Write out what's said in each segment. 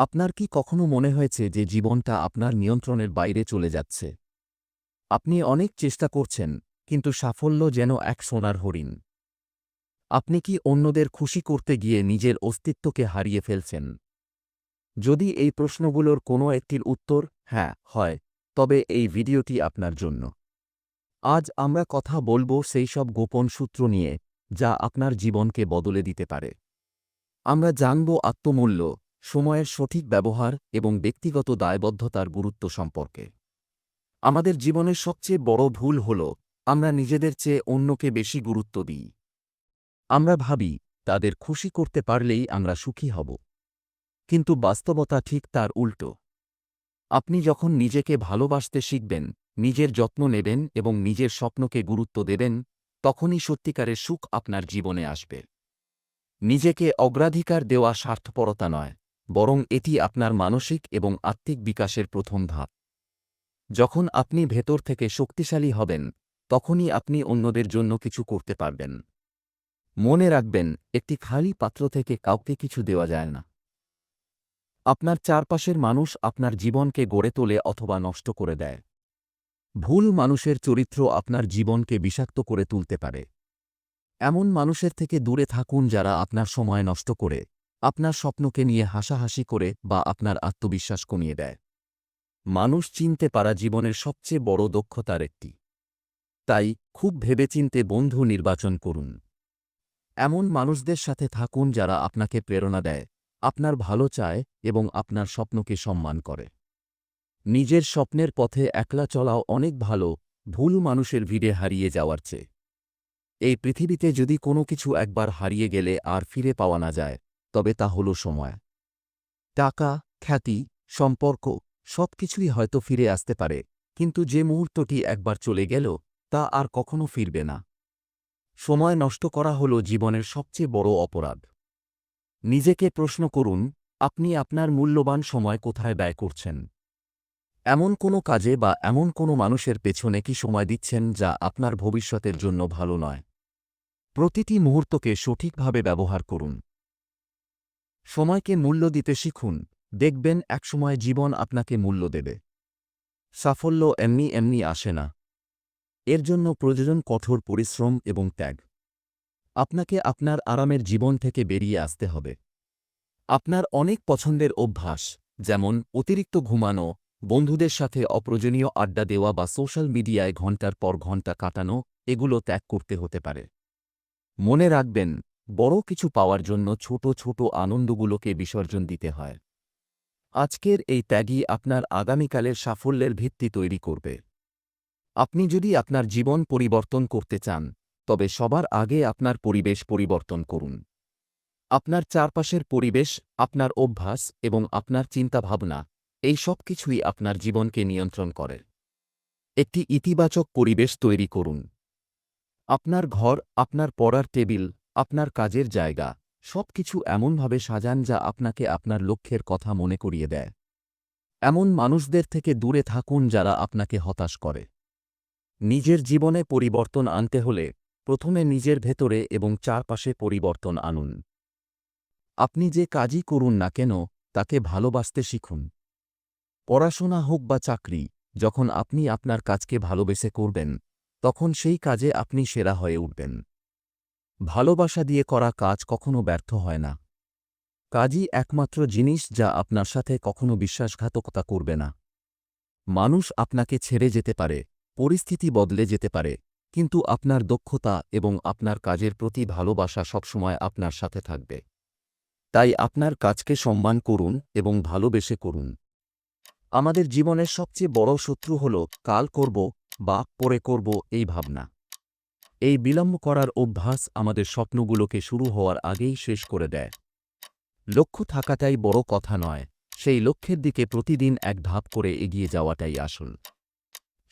আপনার কি কখনো মনে হয়েছে যে জীবনটা আপনার নিয়ন্ত্রণের বাইরে চলে যাচ্ছে? আপনি অনেক চেষ্টা করছেন, কিন্তু সাফল্য যেন এক সোনার হরিণ। আপনি কি অন্যদের খুশি করতে গিয়ে নিজের অস্তিত্বকে হারিয়ে ফেলছেন? যদি এই প্রশ্নগুলোর কোনো একটির উত্তর হ্যাঁ হয়, তবে এই ভিডিওটি আপনার জন্য। আজ আমরা কথা বলব সেই সব গোপন সূত্র নিয়ে, যা আপনার জীবনকে বদলে দিতে পারে। আমরা জানব আত্মমূল্য সময়ের সঠিক ব্যবহার এবং ব্যক্তিগত দায়বদ্ধতার গুরুত্ব সম্পর্কে। আমাদের জীবনের সবচেয়ে বড় ভুল হল, আমরা নিজেদের চেয়ে অন্যকে বেশি গুরুত্ব দিই। আমরা ভাবি, তাদের খুশি করতে পারলেই আমরা সুখী হব। কিন্তু বাস্তবতা ঠিক তার উল্টো। আপনি যখন নিজেকে ভালোবাসতে শিখবেন, নিজের যত্ন নেবেন এবং নিজের স্বপ্নকে গুরুত্ব দেবেন, তখনই সত্যিকারের সুখ আপনার জীবনে আসবে। নিজেকে অগ্রাধিকার দেওয়া স্বার্থপরতা নয় বরং এটি আপনার মানসিক এবং আত্মিক বিকাশের প্রথম ধাপ। যখন আপনি ভেতর থেকে শক্তিশালী হবেন, তখনই আপনি অন্যদের জন্য কিছু করতে পারবেন। মনে রাখবেন, একটি খালি পাত্র থেকে কাউকে কিছু দেওয়া যায় না। আপনার চারপাশের মানুষ আপনার জীবনকে গড়ে তোলে অথবা নষ্ট করে দেয়। ভুল মানুষের চরিত্র আপনার জীবনকে বিষাক্ত করে তুলতে পারে। এমন মানুষের থেকে দূরে থাকুন যারা আপনার সময় নষ্ট করে। আপনার স্বপ্নকে নিয়ে হাসাহাসি করে বা আপনার আত্মবিশ্বাস কমিয়ে দেয়। মানুষ চিনতে পারা জীবনের সবচেয়ে বড় দক্ষতার একটি। তাই খুব ভেবেচিন্তে বন্ধু নির্বাচন করুন। এমন মানুষদের সাথে থাকুন যারা আপনাকে প্রেরণা দেয়, আপনার ভালো চায় এবং আপনার স্বপ্নকে সম্মান করে। নিজের স্বপ্নের পথে একলা চলাও অনেক ভালো, ভুল মানুষের ভিড়ে হারিয়ে যাওয়ার চেয়ে। এই পৃথিবীতে যদি কোনো কিছু একবার হারিয়ে গেলে আর ফিরে পাওয়া না যায় তবে তা হল সময়। টাকা, খ্যাতি, সম্পর্ক সব কিছুই হয়তো ফিরে আসতে পারে, কিন্তু যে মুহূর্তটি একবার চলে গেল, তা আর কখনো ফিরবে না। সময় নষ্ট করা হল জীবনের সবচেয়ে বড় অপরাধ। নিজেকে প্রশ্ন করুন, আপনি আপনার মূল্যবান সময় কোথায় ব্যয় করছেন? এমন কোনো কাজে বা এমন কোনো মানুষের পেছনে কি সময় দিচ্ছেন যা আপনার ভবিষ্যতের জন্য ভালো নয়? প্রতিটি মুহূর্তকে সঠিকভাবে ব্যবহার করুন। সময়কে মূল্য দিতে শিখুন। দেখবেন একসময় জীবন আপনাকে মূল্য দেবে। সাফল্য এমনি এমনি আসে না। এর জন্য প্রয়োজন কঠোর পরিশ্রম এবং ত্যাগ। আপনাকে আপনার আরামের জীবন থেকে বেরিয়ে আসতে হবে। আপনার অনেক পছন্দের অভ্যাস, যেমন অতিরিক্ত ঘুমানো, বন্ধুদের সাথে অপ্রয়োজনীয় আড্ডা দেওয়া বা সোশ্যাল মিডিয়ায় ঘণ্টার পর ঘণ্টা কাটানো, এগুলো ত্যাগ করতে হতে পারে। মনে রাখবেন বড় কিছু পাওয়ার জন্য ছোট ছোট আনন্দগুলোকে বিসর্জন দিতে হয়। আজকের এই ত্যাগই আপনার আগামীকালের সাফল্যের ভিত্তি তৈরি করবে। আপনি যদি আপনার জীবন পরিবর্তন করতে চান, তবে সবার আগে আপনার পরিবেশ পরিবর্তন করুন। আপনার চারপাশের পরিবেশ, আপনার অভ্যাস এবং আপনার চিন্তাভাবনা, এই সব কিছুই আপনার জীবনকে নিয়ন্ত্রণ করে। একটি ইতিবাচক পরিবেশ তৈরি করুন। আপনার ঘর, আপনার পড়ার টেবিল আপনার কাজের জায়গা সব কিছু এমনভাবে সাজান যা আপনাকে আপনার লক্ষ্যের কথা মনে করিয়ে দেয়। এমন মানুষদের থেকে দূরে থাকুন যারা আপনাকে হতাশ করে। নিজের জীবনে পরিবর্তন আনতে হলে প্রথমে নিজের ভেতরে এবং চারপাশে পরিবর্তন আনুন। আপনি যে কাজই করুন না কেন, তাকে ভালোবাসতে শিখুন। পড়াশোনা হোক বা চাকরি, যখন আপনি আপনার কাজকে ভালোবেসে করবেন, তখন সেই কাজে আপনি সেরা হয়ে উঠবেন। ভালোবাসা দিয়ে করা কাজ কখনো ব্যর্থ হয় না। কাজই একমাত্র জিনিস যা আপনার সাথে কখনো বিশ্বাসঘাতকতা করবে না। মানুষ আপনাকে ছেড়ে যেতে পারে, পরিস্থিতি বদলে যেতে পারে, কিন্তু আপনার দক্ষতা এবং আপনার কাজের প্রতি ভালোবাসা সবসময় আপনার সাথে থাকবে। তাই আপনার কাজকে সম্মান করুন এবং ভালোবেসে করুন। আমাদের জীবনের সবচেয়ে বড় শত্রু হল, কাল করব বা পরে করব এই ভাবনা। এই বিলম্ব করার অভ্যাস আমাদের স্বপ্নগুলোকে শুরু হওয়ার আগেই শেষ করে দেয়। লক্ষ্য থাকাটাই বড় কথা নয়, সেই লক্ষ্যের দিকে প্রতিদিন এক ধাপ করে এগিয়ে যাওয়াটাই আসল।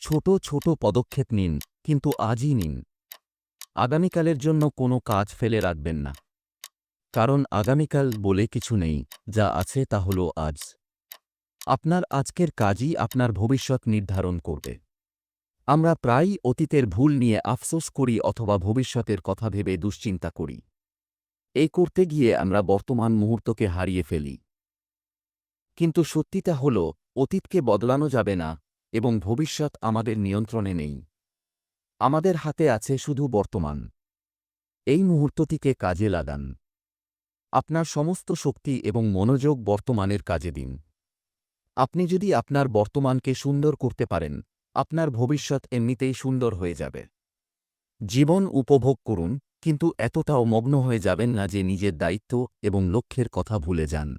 ছোট ছোট পদক্ষেপ নিন, কিন্তু আজই নিন। আগামীকালের জন্য কোনো কাজ ফেলে রাখবেন না। কারণ আগামীকাল বলে কিছু নেই, যা আছে তা হল আজ। আপনার আজকের কাজই আপনার ভবিষ্যৎ নির্ধারণ করবে। আমরা প্রায়ই অতীতের ভুল নিয়ে আফসোস করি অথবা ভবিষ্যতের কথা ভেবে দুশ্চিন্তা করি। এই করতে গিয়ে আমরা বর্তমান মুহূর্তকে হারিয়ে ফেলি। কিন্তু সত্যিটা হল, অতীতকে বদলানো যাবে না এবং ভবিষ্যৎ আমাদের নিয়ন্ত্রণে নেই। আমাদের হাতে আছে শুধু বর্তমান। এই মুহূর্তটিকে কাজে লাগান। আপনার সমস্ত শক্তি এবং মনোযোগ বর্তমানের কাজে দিন। আপনি যদি আপনার বর্তমানকে সুন্দর করতে পারেন আপনার ভবিষ্যৎ এমনিতেই সুন্দর হয়ে যাবে। জীবন উপভোগ করুন, কিন্তু এতটাও মগ্ন হয়ে যাবেন না যে নিজের দায়িত্ব এবং লক্ষ্যের কথা ভুলে যান।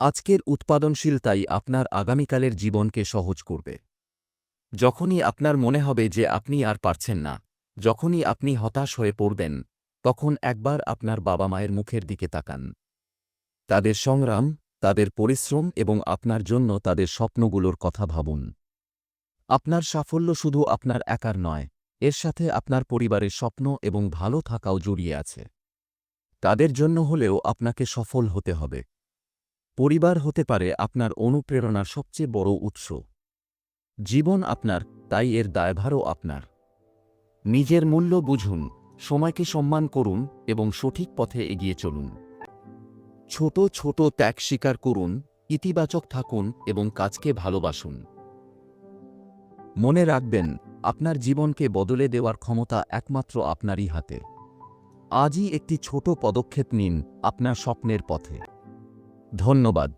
আজকের উৎপাদনশীলতাই আপনার আগামীকালের জীবনকে সহজ করবে। যখনই আপনার মনে হবে যে আপনি আর পারছেন না, যখনই আপনি হতাশ হয়ে পড়বেন, তখন একবার আপনার বাবা মায়ের মুখের দিকে তাকান। তাদের সংগ্রাম, তাদের পরিশ্রম এবং আপনার জন্য তাদের স্বপ্নগুলোর কথা ভাবুন। আপনার সাফল্য শুধু আপনার একার নয়, এর সাথে আপনার পরিবারের স্বপ্ন এবং ভালো থাকাও জড়িয়ে আছে। তাদের জন্য হলেও আপনাকে সফল হতে হবে। পরিবার হতে পারে আপনার অনুপ্রেরণার সবচেয়ে বড় উৎস। জীবন আপনার, তাই এর দায়ভারও আপনার। নিজের মূল্য বুঝুন, সময়কে সম্মান করুন এবং সঠিক পথে এগিয়ে চলুন। ছোট ছোট ত্যাগ স্বীকার করুন, ইতিবাচক থাকুন এবং কাজকে ভালোবাসুন। মনে রাখবেন, আপনার জীবনকে বদলে দেওয়ার ক্ষমতা একমাত্র আপনারই হাতে। আজই একটি ছোট পদক্ষেপ নিন আপনার স্বপ্নের পথে। ধন্যবাদ।